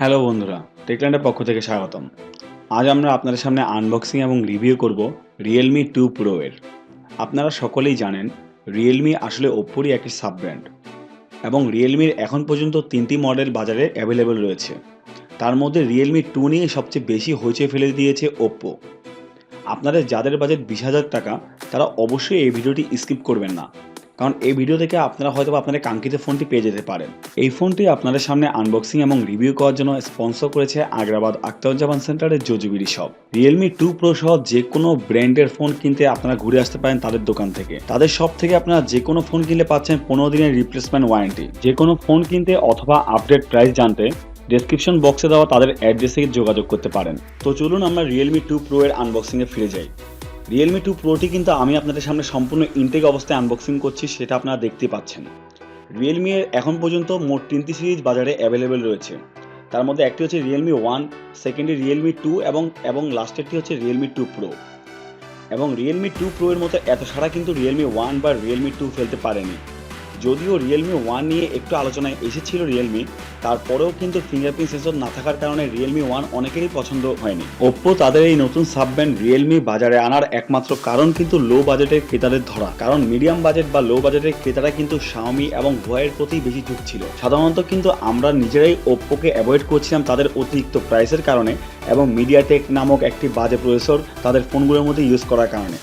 Hello বন্ধুরা, টেকল্যান্ডের পক্ষ থেকে স্বাগতম। আজ আমরা আপনাদের সামনে আনবক্সিং এবং রিভিউ করব রিয়েলমি টু প্রো এর। আপনারা সকলেই জানেন রিয়েলমি আসলে ওপ্পোরই একটি সাব ব্র্যান্ড এবং রিয়েলমির এখন পর্যন্ত তিনটি মডেল বাজারে অ্যাভেলেবেল রয়েছে। তার মধ্যে রিয়েলমি টু নিয়ে সবচেয়ে বেশি হইচই ফেলে দিয়েছে ওপ্পো আপনাদের যাদের বাজেট বিশ হাজার টাকা, তারা অবশ্যই এই ভিডিওটি স্কিপ করবেন না। কারণ এই ভিডিও থেকে আপনারা হয়তো আপনাদের কাঙ্ক্ষিত ফোনটি পেয়ে যেতে পারেন। এই ফোনটি আপনাদের সামনে আনবক্সিং এবং রিভিউ করার জন্য স্পন্সর করেছে আগ্রাবাদ আক্তারুজ্জামান সেন্টারের জজুবিরি শপ রিয়েলমি টু প্রো সহ যে কোনো ব্র্যান্ডের ফোন কিনতে আপনারা ঘুরে আসতে পারেন তাদের দোকান থেকে। তাদের সব থেকে আপনারা যে কোনো ফোন কিনলে পাচ্ছেন পনেরো দিনের রিপ্লেসমেন্ট ওয়ারেন্টি যে কোনো ফোন কিনতে অথবা আপডেট প্রাইস জানতে ডেসক্রিপশন বক্সে দেওয়া তাদের অ্যাড্রেসে যোগাযোগ করতে পারেন। তো চলুন আমরা রিয়েলমি টু প্রো এর আনবক্সিংয়ে ফিরে যাই। রিয়েলমি টু প্রোটি কিন্তু আমি আপনাদের সামনে সম্পূর্ণ ইনটেক অবস্থায় আনবক্সিং করছি, সেটা আপনারা দেখতে পাচ্ছেন। রিয়েলমি এর এখন পর্যন্ত মোট তিনটি সিরিজ বাজারে অ্যাভেলেবেল রয়েছে। তার মধ্যে একটি হচ্ছে রিয়েলমি ওয়ান সেকেন্ডে রিয়েলমি টু এবং এবং লাস্টেরটি হচ্ছে রিয়েলমি টু প্রো এবং রিয়েলমি টু প্রো এর মতো এত সারা কিন্তু রিয়েলমি ওয়ান বা রিয়েলমি টু ফেলতে পারেনি। যদিও রিয়েলমি ওয়ান নিয়ে একটু আলোচনায় এসেছিল রিয়েলমি তারপরেও কিন্তু ফিঙ্গারপ্রিন্ট সেন্সর না থাকার কারণে রিয়েলমি ওয়ান অনেকেরই পছন্দ হয়নি। ওপ্পো তাদের এই নতুন সাব ব্র্যান্ড রিয়েলমি বাজারে আনার একমাত্র কারণ কিন্তু লো বাজেটের ক্রেতাদের ধরা। কারণ মিডিয়াম বাজেট বা লো বাজেটের ক্রেতারা কিন্তু শাওমি এবং ভয়ের প্রতি বেশি ঝুঁকছিল সাধারণত কিন্তু আমরা নিজেরাই ওপ্পোকে অ্যাভয়েড করছিলাম তাদের অতিরিক্ত প্রাইসের কারণে এবং মিডিয়াটেক নামক একটি বাজে প্রসেসর তাদের ফোনগুলোর মধ্যে ইউজ করার কারণে।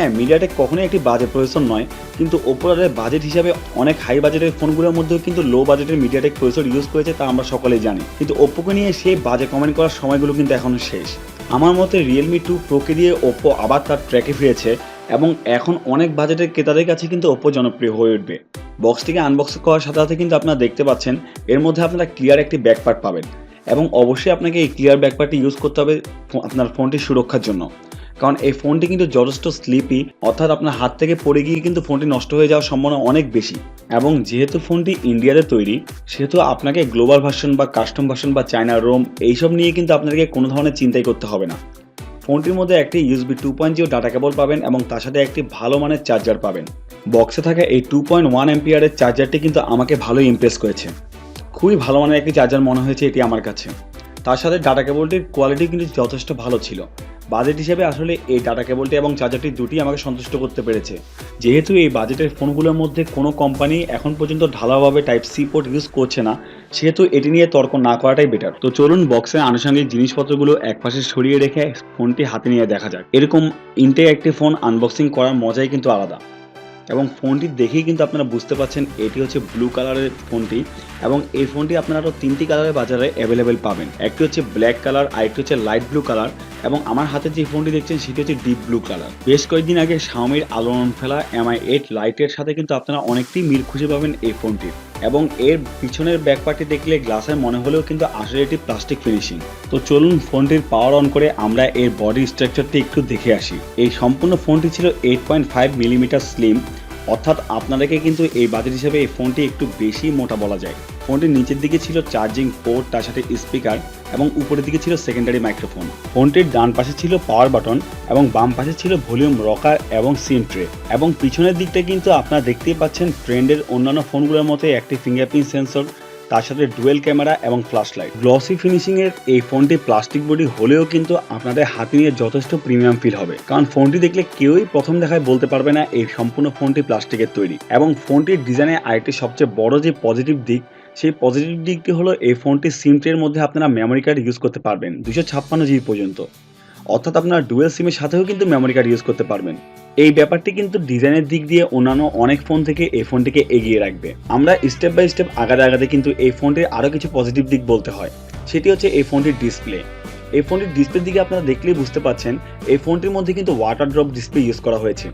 হ্যাঁ মিডিয়াটেক কখনোই একটি বাজে প্রসেসর নয়, কিন্তু ওপরের বাজেট হিসাবে অনেক হাই বাজেটের ফোনগুলোর মধ্যেও কিন্তু লো বাজেটের মিডিয়াটেক প্রসেসর ইউজ করেছে তা আমরা সকলেই জানি। কিন্তু ওপ্পোকে নিয়ে সেই বাজে কমেন্ট করার সময়গুলো কিন্তু এখনও শেষ। আমার মতে রিয়েলমি টু প্রোকে দিয়ে ওপ্পো আবার তার ট্র্যাকে ফিরেছে এবং এখন অনেক বাজেটের ক্রেতাদের কাছে কিন্তু ওপ্পো জনপ্রিয় হয়ে উঠবে। বক্সটিকে আনবক্স করার সাথে সাথে কিন্তু আপনারা দেখতে পাচ্ছেন, এর মধ্যে আপনারা ক্লিয়ার একটি ব্যাকপার্ট পাবেন এবং অবশ্যই আপনাকে এই ক্লিয়ার ব্যাকপার্টটি ইউজ করতে হবে আপনার ফোনটির সুরক্ষার জন্য। কারণ এই ফোনটি কিন্তু যথেষ্ট স্লিপি অর্থাৎ আপনার হাত থেকে পড়ে গিয়ে কিন্তু ফোনটি নষ্ট হয়ে যাওয়ার সম্ভাবনা অনেক বেশি। এবং যেহেতু ফোনটি ইন্ডিয়াতে তৈরি, সেহেতু আপনাকে গ্লোবাল ভার্সন বা কাস্টম ভার্সন বা চায়না রোম এইসব নিয়ে কিন্তু আপনাকে কোনো ধরনের চিন্তাই করতে হবে না। ফোনটির মধ্যে একটি USB two point zero data cable পাবেন এবং তার সাথে একটি ভালো মানের চার্জার পাবেন। বক্সে থাকা এই টু পয়েন্ট ওয়ান এমপিআরের চার্জারটি কিন্তু আমাকে ভালোই ইমপ্রেস করেছে। খুবই ভালো মানের একটি চার্জার মনে হয়েছে এটি আমার কাছে। তার সাথে ডাটা কেবলটির কোয়ালিটি কিন্তু যথেষ্ট ভালো ছিল। বাজেট হিসেবে আসলে এই ডাটা কেবলটি এবং চার্জারটি দুটি আমাকে সন্তুষ্ট করতে পেরেছে। যেহেতু এই বাজেটের ফোনগুলোর মধ্যে কোনো কোম্পানি এখন পর্যন্ত ঢালাভাবে টাইপ সি পোর্ট ইউজ করছে না, সেহেতু এটি নিয়ে তর্ক না করাটাই বেটার তো চলুন বক্সের আনুষঙ্গিক জিনিসপত্রগুলো একপাশে সরিয়ে রেখে ফোনটি হাতে নিয়ে দেখা যাক। এরকম ইনটেক একটি ফোন আনবক্সিং করার মজাই কিন্তু আলাদা। এবং ফোনটি দেখেই কিন্তু আপনারা বুঝতে পারছেন এটি হচ্ছে ব্লু কালারের ফোনটি এবং এই ফোনটি আপনারা আরও তিনটি কালারের বাজারে অ্যাভেলেবেল পাবেন। একটি হচ্ছে ব্ল্যাক কালার আরেকটি হচ্ছে লাইট ব্লু কালার এবং আমার হাতে যে ফোনটি দেখছেন সেটি হচ্ছে ডিপ ব্লু কালার বেশ কয়েকদিন আগে শাওমির আলোড়ন ফেলা এমআই এইট লাইটের সাথে কিন্তু আপনারা অনেকটি মিল খুঁজে পাবেন এই ফোনটির। এবং এর পিছনের ব্যাকপার্টটি দেখলে গ্লাসের মনে হলেও কিন্তু আসলে এটি প্লাস্টিক ফিনিশিং। তো চলুন ফোনটির পাওয়ার অন করে আমরা এর বডি স্ট্রাকচারটি একটু দেখে আসি। এই সম্পূর্ণ ফোনটি ছিল eight point five millimetre slim অর্থাৎ আপনাদেরকে কিন্তু এই বাজেট হিসেবে এই ফোনটি একটু বেশি মোটা বলা যায়। ফোনটির নিচের দিকে ছিল চার্জিং পোর্ট, তার সাথে স্পিকার এবং উপরের দিকে ছিল সেকেন্ডারি মাইক্রোফোন। ফোনটির ডান পাশে ছিল পাওয়ার বাটন এবং বাম পাশে ছিল ভলিউম রকার এবং সিম ট্রে। এবং পিছনের দিকটা কিন্তু আপনারা দেখতেই পাচ্ছেন ট্রেন্ডের অন্যান্য ফোনগুলোর মতো একটি ফিঙ্গারপ্রিন্ট সেন্সর, তার সাথে ডুয়েল ক্যামেরা এবং ফ্ল্যাশ লাইট গ্লসি ফিনিশিং এর এই ফোনটি প্লাস্টিক বডি হলেও কিন্তু আপনাদের হাতে নিয়ে যথেষ্ট প্রিমিয়াম ফিল হবে। কারণ ফোনটি দেখলে কেউই প্রথম দেখায় বলতে পারবে না এই সম্পূর্ণ ফোনটি প্লাস্টিকের তৈরি। এবং ফোনটির ডিজাইনে আরেকটি সবচেয়ে বড় যে পজিটিভ দিক সেই পজিটিভ দিকটি হলো এই ফোনটির সিম ট্রের মধ্যে আপনারা মেমোরি কার্ড ইউজ করতে পারবেন দুশো ছাপ্পান্ন জিবি পর্যন্ত। অর্থাৎ আপনারা ডুয়েল সিমের সাথেও কিন্তু মেমোরি কার্ড ইউজ করতে পারবেন। এই ব্যাপারটি কিন্তু ডিজাইনের দিক দিয়ে অন্যান্য অনেক ফোন থেকে এই ফোনটিকে এগিয়ে রাখবে। আমরা স্টেপ বাই স্টেপ আগাতে আগাতে কিন্তু এই ফোনটির আরও কিছু পজিটিভ দিক বলতে হয়। সেটি হচ্ছে এই ফোনটির ডিসপ্লে এই ফোনটির ডিসপ্লের দিকে আপনারা দেখলেই বুঝতে পাচ্ছেন এই ফোনটির মধ্যে কিন্তু ওয়াটার ড্রপ ডিসপ্লে ইউজ করা হয়েছে।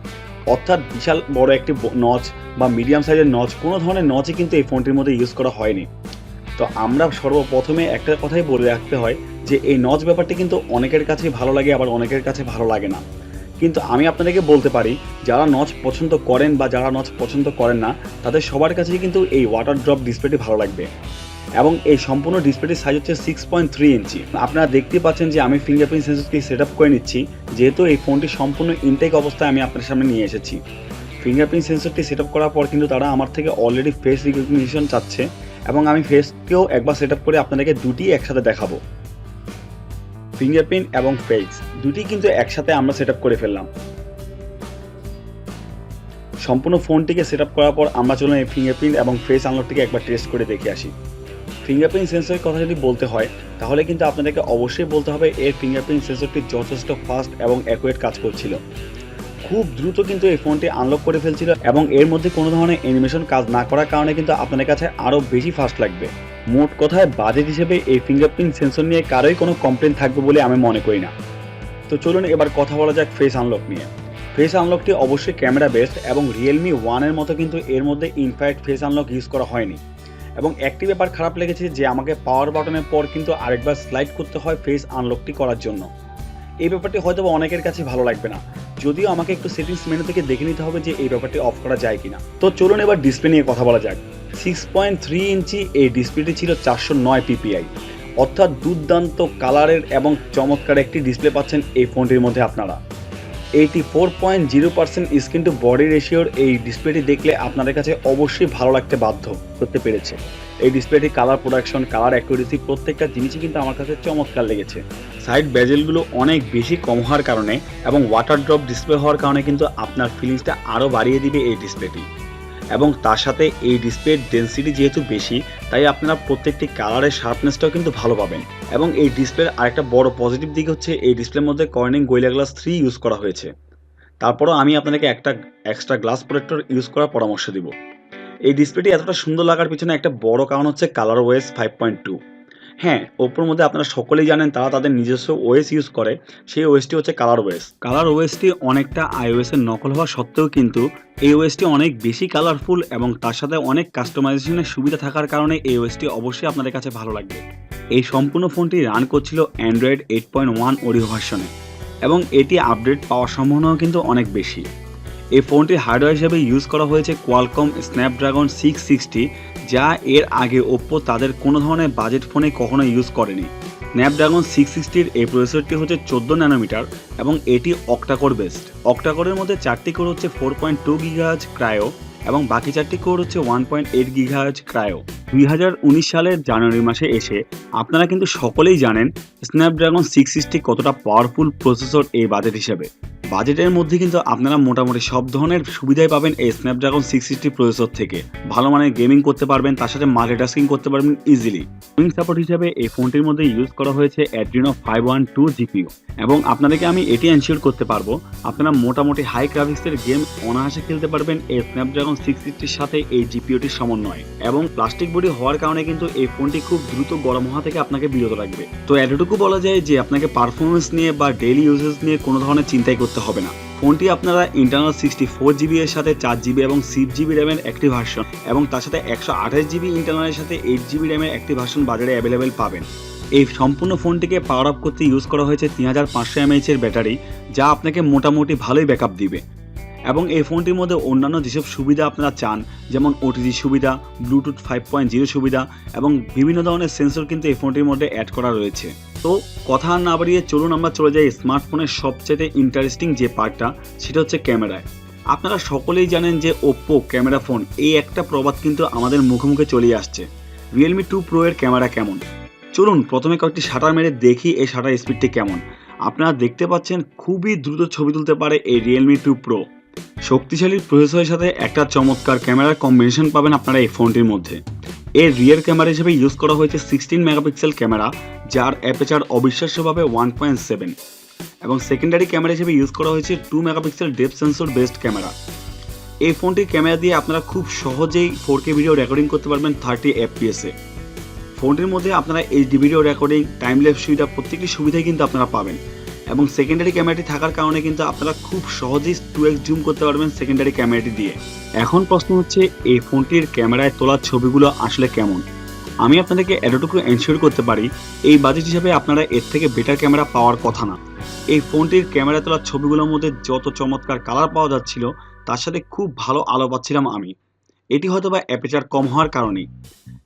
অর্থাৎ বিশাল বড় একটি নচ বা মিডিয়াম সাইজের নচ কোনো ধরনের নচই কিন্তু এই ফোনটির মধ্যে ইউজ করা হয়নি। তো আমরা সর্বপ্রথমে একটা কথাই বলে রাখতে হয় যে, এই নচ ব্যাপারটি কিন্তু অনেকের কাছেই ভালো লাগে, আবার অনেকের কাছে ভালো লাগে না। কিন্তু আমি আপনাদেরকে বলতে পারি, যারা নচ পছন্দ করেন বা যারা নচ পছন্দ করেন না, তাদের সবার কাছেই কিন্তু এই ওয়াটার ড্রপ ডিসপ্লেটি ভালো লাগবে। এবং এই সম্পূর্ণ ডিসপ্লেটির সাইজ হচ্ছে সিক্স পয়েন্ট থ্রি ইঞ্চি আপনারা দেখতে পাচ্ছেন যে আমি ফিঙ্গারপ্রিন্ট সেন্সরকে সেট আপ করে নিচ্ছি, যেহেতু এই ফোনটি সম্পূর্ণ ইনটেক অবস্থায় আমি আপনার সামনে নিয়ে এসেছি। ফিঙ্গারপ্রিন্ট সেন্সরটি সেট আপ করার পর কিন্তু তারা আমার থেকে অলরেডি ফেস রিকগনিশন চাচ্ছে এবং আমি ফেসকেও একবার সেট আপ করে আপনাদেরকে দুটি একসাথে দেখাবো। ফিঙ্গারপ্রিন্ট এবং ফেস দুটি কিন্তু একসাথে আমরা সেট আপ করে ফেললাম। সম্পূর্ণ ফোনটিকে সেট আপ করার পর আমরা চলুন এই ফিঙ্গারপ্রিন্ট এবং ফেস আনলকটিকে একবার টেস্ট করে দেখে আসি। ফিঙ্গারপ্রিন্ট সেন্সরের কথা যদি বলতে হয়, তাহলে কিন্তু আপনাদেরকে অবশ্যই বলতে হবে এর ফিঙ্গারপ্রিন্ট সেন্সরটি যথেষ্ট ফাস্ট এবং অ্যাকুরেট কাজ করছিল। খুব দ্রুত কিন্তু এই ফোনটি আনলক করে ফেলছিল এবং এর মধ্যে কোনো ধরনের অ্যানিমেশন কাজ না করার কারণে কিন্তু আপনাদের কাছে আরও বেশি ফাস্ট লাগবে। মোট কথায় বাজেট হিসেবে এই ফিঙ্গারপ্রিন্ট সেন্সর নিয়ে কারোই কোনো কমপ্লেন থাকবে বলে আমি মনে করি না। তো চলুন এবার কথা বলা যাক ফেস আনলক নিয়ে। ফেস আনলকটি অবশ্যই ক্যামেরা বেসড এবং রিয়েলমি ওয়ানের মতো কিন্তু এর মধ্যে ইনফ্যাক্ট ফেস আনলক ইউজ করা হয়নি। এবং একটি ব্যাপার খারাপ লেগেছে যে আমাকে পাওয়ার বাটনের পর কিন্তু আরেকবার স্লাইড করতে হয় ফেস আনলকটি করার জন্য। এই ব্যাপারটি হয়তো অনেকের কাছে ভালো লাগবে না। যদিও আমাকে একটু সেটিংস মেনু থেকে দেখে নিতে হবে যে এই ব্যাপারটি অফ করা যায় কিনা। তো চলুন এবার ডিসপ্লে নিয়ে কথা বলা যাক। সিক্স পয়েন্ট থ্রি ইঞ্চি এই ডিসপ্লেটি ছিল চারশো নয় পিপিআই অর্থাৎ দুর্দান্ত কালারের এবং চমৎকার একটি ডিসপ্লে পাচ্ছেন এই ফোনটির মধ্যে আপনারা। Eighty four point zero percent screen to body রেশিওর এই ডিসপ্লেটি দেখলে আপনাদের কাছে অবশ্যই ভালো লাগতে বাধ্য করতে পেরেছে। এই ডিসপ্লেটি কালার প্রোডাকশন কালার অ্যাকুরেসি প্রত্যেকটা জিনিসই কিন্তু আমার কাছে চমৎকার লেগেছে। সাইড ব্যাজেলগুলো অনেক বেশি কম হওয়ার কারণে এবং ওয়াটার ড্রপ ডিসপ্লে হওয়ার কারণে কিন্তু আপনার ফিলিংসটা আরও বাড়িয়ে দিবে এই ডিসপ্লেটি এবং তার সাথে এই ডিসপ্লের ডেন্সিটি যেহেতু বেশি, তাই আপনারা প্রত্যেকটি কালারের শার্পনেসটাও কিন্তু ভালো পাবেন। এবং এই ডিসপ্লের আরেকটা বড় পজিটিভ দিক হচ্ছে, এই ডিসপ্লের মধ্যে Corning Gorilla glass three use করা হয়েছে। তারপরও আমি আপনাদেরকে একটা এক্সট্রা গ্লাস প্রোটেক্টর ইউজ করার পরামর্শ দিব। এই ডিসপ্লেটি এতটা সুন্দর লাগার পিছনে একটা বড় কারণ হচ্ছে colour OS five point two হ্যাঁ ওপোর মধ্যে আপনারা সকলেই জানেন তারা তাদের নিজস্ব ওয়েস ইউজ করে। সেই ওয়েসটি হচ্ছে কালার ওএস কালার ওয়েসটি অনেকটা আইওএস এর নকল হওয়া সত্ত্বেও কিন্তু এই ওয়েসটি অনেক বেশি কালারফুল এবং তার সাথে অনেক কাস্টমাইজেশনের সুবিধা থাকার কারণে এই ওয়েসটি অবশ্যই আপনাদের কাছে ভালো লাগবে। এই সম্পূর্ণ ফোনটি রান করছিল Android eight point one audio ভার্সনে এবং এটি আপডেট পাওয়ার সম্ভাবনাও কিন্তু অনেক বেশি। এই ফোনটি হার্ডওয়্যার হিসেবে ইউজ করা হয়েছে কোয়ালকম স্ন্যাপড্রাগন সিক্স সিক্সটি যা এর আগে ওপ্পো তাদের কোনো ধরনের বাজেট ফোনে কখনো ইউজ করেনি। স্ন্যাপড্রাগন সিক্স সিক্সটির এই প্রসেসরটি হচ্ছে চোদ্দ ন্যানোমিটার এবং এটি অক্টাকোর বেসড অক্টাকোরের মধ্যে চারটি কোর হচ্ছে ফোর পয়েন্ট টু গিগাহাজ ক্রায়ো এবং বাকি চারটি কোর হচ্ছে ওয়ান পয়েন্ট এইট গিগাহাজ ক্রায়ো দুই হাজার উনিশ সালের জানুয়ারি মাসে এসে আপনারা কিন্তু সকলেই জানেন স্ন্যাপড্রাগন সিক্স সিক্সটি কতটা পাওয়ারফুল প্রসেসর এই বাজেট হিসেবে। বাজেটের মধ্যে কিন্তু আপনারা মোটামুটি সব ধরনের সুবিধাই পাবেন এই স্ন্যাপড্রাগন সিক্স সিক্সটি প্রসেসর থেকে। ভালো মানের গেমিং করতে পারবেন, তার সাথে মাল্টিটাস্কিং করতে পারবেন ইজিলি গেমিং সাপোর্ট হিসেবে এই ফোনটির মধ্যে ইউজ করা হয়েছে Adreno five one two GPU এবং আপনাদেরকে আমি এটি এনশিওর করতে পারব, আপনারা মোটামুটি হাই গ্রাফিক্সের গেম অনায়াসে খেলতে পারবেন এই স্ন্যাপড্রাগন সিক্স সিক্সটির সাথে এই জিপিওটির সমন্বয়। এবং প্লাস্টিক বডি হওয়ার কারণে কিন্তু এই ফোনটি খুব দ্রুত গরম হওয়া থেকে আপনাকে বিরত রাখবে। তো এতটুকু বলা যায় যে, আপনাকে পারফরমেন্স নিয়ে বা ডেইলি ইউজেস নিয়ে কোনো ধরনের চিন্তাই করতে হবে না। ফোনটি আপনারা ইন্টারনাল সিক্সটি ফোর জিবি এর সাথে চার জিবি এবং সিক্স জিবি র্যামের একটি ভার্সন এবং তার সাথে একশো আঠাশ জিবি ইন্টারনালের সাথে এইট জিবি র্যামের একটি ভার্সন বাজারে অ্যাভেলেবেল পাবেন। এই সম্পূর্ণ ফোনটিকে পাওয়ার আপ করতে ইউজ করা হয়েছে তিন হাজার পাঁচশো এমএইচ এর ব্যাটারি যা আপনাকে মোটামুটি ভালোই ব্যাকআপ দিবে। এবং এই ফোনটির মধ্যে অন্যান্য যেসব সুবিধা আপনারা চান, যেমন ওটিজি সুবিধা ব্লুটুথ ফাইভ পয়েন্ট জিরো সুবিধা এবং বিভিন্ন ধরনের সেন্সর কিন্তু এই ফোনটির মধ্যে অ্যাড করা রয়েছে। তো কথা না বাড়িয়ে চলুন আমরা চলে যাই স্মার্টফোনের সবচেয়ে ইন্টারেস্টিং যে পার্টটা সেটা হচ্ছে ক্যামেরায়। আপনারা সকলেই জানেন যে ওপ্পো ক্যামেরা ফোন এই একটা প্রবাদ কিন্তু আমাদের মুখে মুখে চলে আসছে। রিয়েলমি টু প্রো এর ক্যামেরা কেমন? চলুন প্রথমে কয়েকটি শাটার মেরে দেখি এই শাটার স্পিডটি কেমন। আপনারা দেখতে পাচ্ছেন খুবই দ্রুত ছবি তুলতে পারে এই রিয়েলমি টু প্রো শক্তিশালী প্রসেসরের সাথে একটা চমৎকার ক্যামেরার কম্বিনেশন পাবেন আপনারা এই ফোনটির মধ্যে। এর রিয়ার ক্যামেরা হিসেবে ইউজ করা হয়েছে সিক্সটিন মেগাপিক্সেল ক্যামেরা যার অ্যাপেচার অবিশ্বাস্যভাবে ওয়ান পয়েন্ট সেভেন এবং সেকেন্ডারি ক্যামেরা হিসেবে ইউজ করা হয়েছে two megapixel depth sensor based camera এই ফোনটির ক্যামেরা দিয়ে আপনারা খুব সহজেই ফোর কে ভিডিও রেকর্ডিং করতে পারবেন থার্টি এফপিএসে ফোনটির মধ্যে আপনারা HD video recording time lapse সুবিধা প্রত্যেকটি সুবিধাই কিন্তু আপনারা পাবেন। এবং সেকেন্ডারি ক্যামেরাটি থাকার কারণে কিন্তু আপনারা খুব সহজেই টু এক্স জুম করতে পারবেন সেকেন্ডারি ক্যামেরাটি দিয়ে। এখন প্রশ্ন হচ্ছে, এই ফোনটির ক্যামেরায় তোলা ছবিগুলো আসলে কেমন? আমি আপনাদেরকে এতটুকু এনশিওর করতে পারি, এই বাজেট হিসাবে আপনারা এর থেকে বেটার ক্যামেরা পাওয়ার কথা না। এই ফোনটির ক্যামেরা তোলা ছবিগুলোর মধ্যে যত চমৎকার কালার পাওয়া যাচ্ছিল, তার সাথে খুব ভালো আলো পাচ্ছিলাম আমি। এটি হয়তো বা অ্যাপেচার কম হওয়ার কারণে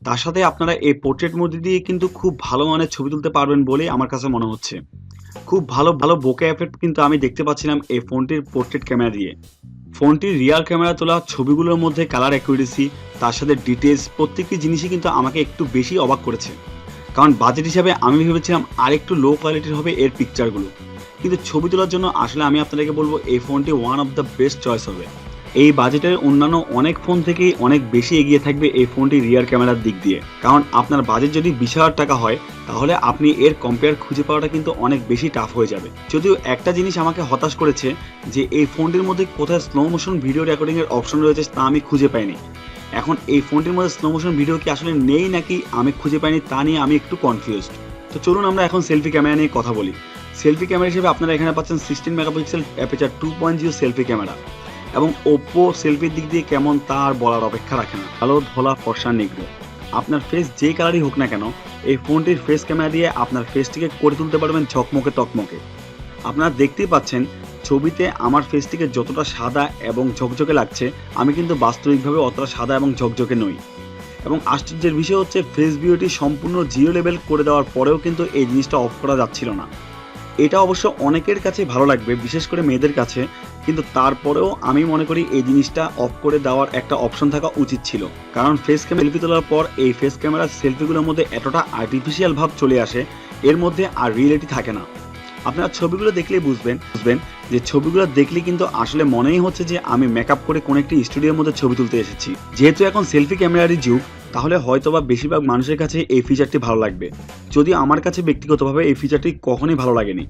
তার সাথে আপনারা এই পোর্ট্রেট মধ্যে দিয়ে কিন্তু খুব ভালো মানের ছবি তুলতে পারবেন বলেই আমার কাছে মনে হচ্ছে। খুব ভালো ভালো বোকে এফেক্ট কিন্তু আমি দেখতে পাচ্ছিলাম এই ফোনটির পোর্ট্রেট ক্যামেরা দিয়ে। ফোনটির রিয়াল ক্যামেরা তোলা ছবিগুলোর মধ্যে কালার অ্যাকুরেসি তার সাথে ডিটেলস প্রত্যেকটি জিনিসই কিন্তু আমাকে একটু বেশি অবাক করেছে। কারণ বাজেট হিসাবে আমি ভেবেছিলাম আরেকটু লো কোয়ালিটির হবে এর পিকচারগুলো কিন্তু ছবি তোলার জন্য আসলে আমি আপনাদেরকে বলব এই ফোনটি one of the best choice হবে। এই বাজেটের অন্যান্য অনেক ফোন থেকেই অনেক বেশি এগিয়ে থাকবে এই ফোনটি রিয়ার ক্যামেরার দিক দিয়ে। কারণ আপনার বাজেট যদি বিশ হাজার টাকা হয়, তাহলে আপনি এর কম্পেয়ার খুঁজে পাওয়াটা কিন্তু অনেক বেশি টাফ হয়ে যাবে। যদিও একটা জিনিস আমাকে হতাশ করেছে যে এই ফোনটির মধ্যে কোথায় স্লো মোশন ভিডিও রেকর্ডিংয়ের অপশন রয়েছে তা আমি খুঁজে পাইনি। এখন এই ফোনটির মধ্যে স্লো মোশন ভিডিও কি আসলে নেই নাকি আমি খুঁজে পাইনি তা নিয়ে আমি একটু কনফিউজড তো চলুন আমরা এখন সেলফি ক্যামেরা নিয়ে কথা বলি। সেলফি ক্যামেরা হিসেবে আপনারা এখানে পাচ্ছেন sixteen megapixel aperture two point zero selfie camera এবং ওপো সেলফির দিক দিয়ে কেমন তার বলার অপেক্ষা রাখে না। কালো, ধলা, ফর্সা, নিগ্রো। আপনার ফেস যে কালারই হোক না কেন, এই ফোনটির ফেস ক্যামেরা দিয়ে আপনার ফেসটিকে করে তুলতে পারবেন ঝকমকে তকমকে। আপনারা দেখতেই পাচ্ছেন, ছবিতে আমার ফেসটিকে যতটা সাদা এবং ঝকঝকে লাগছে, আমি কিন্তু বাস্তবিকভাবে অতটা সাদা এবং ঝকঝকে নই। এবং আশ্চর্যের বিষয় হচ্ছে ফেস ভিউটি সম্পূর্ণ জিরো লেভেল করে দেওয়ার পরেও কিন্তু এই জিনিসটা অফ করা যাচ্ছিল না। এটা অবশ্য অনেকের কাছে ভালো লাগবে, বিশেষ করে মেয়েদের কাছে। কিন্তু তারপরেও আমি মনে করি এই জিনিসটা অফ করে দেওয়ার একটা অপশন থাকা উচিত ছিল। কারণ ফেস ক্যামেরা সেলফি তোলার পর এই ফেস ক্যামেরার সেলফিগুলোর মধ্যে এতটা আর্টিফিশিয়াল ভাব চলে আসে, এর মধ্যে আর রিয়েলিটি থাকে না। আপনারা ছবিগুলো দেখলেই বুঝবেন বুঝবেন যে ছবিগুলো দেখলে কিন্তু আসলে মনেই হচ্ছে যে আমি মেকআপ করে কোনো একটি স্টুডিওর মধ্যে ছবি তুলতে এসেছি। যেহেতু এখন সেলফি ক্যামেরারই যুগ তাহলে হয়তোবা বেশিরভাগ মানুষের কাছে এই ফিচারটি ভালো লাগবে। যদি আমার কাছে ব্যক্তিগতভাবে এই ফিচারটি কখনোই ভালো লাগেনি।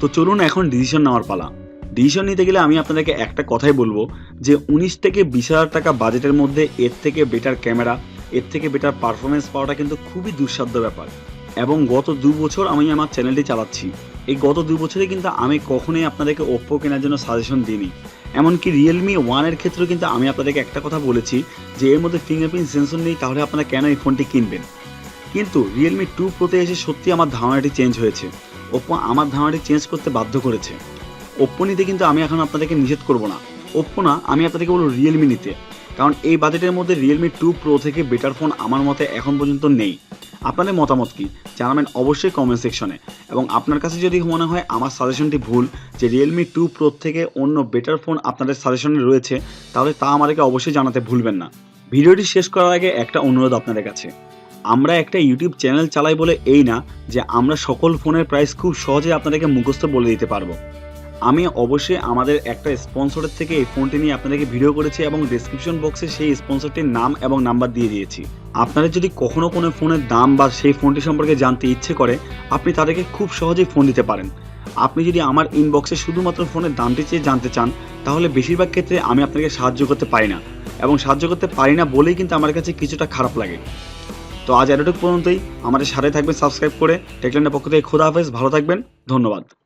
তো চলুন এখন ডিসিশন নেওয়ার পালা। ডিসিশন নিতে গেলে আমি আপনাদেরকে একটা কথাই বলব যে উনিশ থেকে বিশ হাজার টাকা বাজেটের মধ্যে এর থেকে বেটার ক্যামেরা এর থেকে বেটার পারফরমেন্স পাওয়াটা কিন্তু খুবই দুঃসাধ্য ব্যাপার। এবং গত দু বছর আমি আমার চ্যানেলটি চালাচ্ছি। এই গত দু বছরে কিন্তু আমি কখনোই আপনাদেরকে ওপ্পো কেনার জন্য সাজেশন দিইনি। এমনকি রিয়েলমি ওয়ানের ক্ষেত্রেও কিন্তু আমি আপনাদেরকে একটা কথা বলেছি যে এর মধ্যে ফিঙ্গারপ্রিন্ট সেন্সর নেই, তাহলে আপনারা কেন এই ফোনটি কিনবেন? কিন্তু রিয়েলমি টু প্রোতে এসে সত্যি আমার ধারণাটি চেঞ্জ হয়েছে। ওপ্পো আমার ধারণাটি চেঞ্জ করতে বাধ্য করেছে। ওপ্পো নিতে কিন্তু আমি এখন আপনাদেরকে নিষেধ করব না। ওপ্পো না, আমি আপনাদেরকে বলব রিয়েলমি নিতে। কারণ এই বাজেটের মধ্যে রিয়েলমি টু প্রো থেকে বেটার ফোন আমার মতে এখন পর্যন্ত নেই। আপনাদের মতামত কি? জানাবেন অবশ্যই কমেন্ট সেকশনে এবং আপনার কাছে যদি মনে হয় আমার সাজেশনটি ভুল, যে রিয়েলমি টু প্রো থেকে অন্য বেটার ফোন আপনাদের সাজেশনে রয়েছে, তাহলে তা আমাদেরকে অবশ্যই জানাতে ভুলবেন না। ভিডিওটি শেষ করার আগে একটা অনুরোধ আপনাদের কাছে। আমরা একটা ইউটিউব চ্যানেল চালাই বলে এই না, যে আমরা সকল ফোনের প্রাইস খুব সহজে আপনাদেরকে মুখস্থ বলে দিতে পারব। আমি অবশ্যই আমাদের একটা স্পন্সরের থেকে এই ফোনটি নিয়ে আপনাদেরকে ভিডিও করেছি এবং ডিসক্রিপশন বক্সে সেই স্পন্সরটির নাম এবং নাম্বার দিয়ে দিয়েছি। আপনারা যদি কখনো কোনো ফোনের দাম বা সেই ফোনটি সম্পর্কে জানতে ইচ্ছে করে, আপনি তাদেরকে খুব সহজেই ফোন দিতে পারেন। আপনি যদি আমার ইনবক্সে শুধুমাত্র ফোনের দামটি চেয়ে জানতে চান, তাহলে বেশিরভাগ ক্ষেত্রে আমি আপনাকে সাহায্য করতে পারি না। এবং সাহায্য করতে পারি না বলেই কিন্তু আমার কাছে কিছুটা খারাপ লাগে। তো আজ এতটুকু পর্যন্তই। আমাদের সাথে থাকবেন সাবস্ক্রাইব করে টেকল্যান্ডের পক্ষ থেকে খোদা হাফেজ। ভালো থাকবেন। ধন্যবাদ।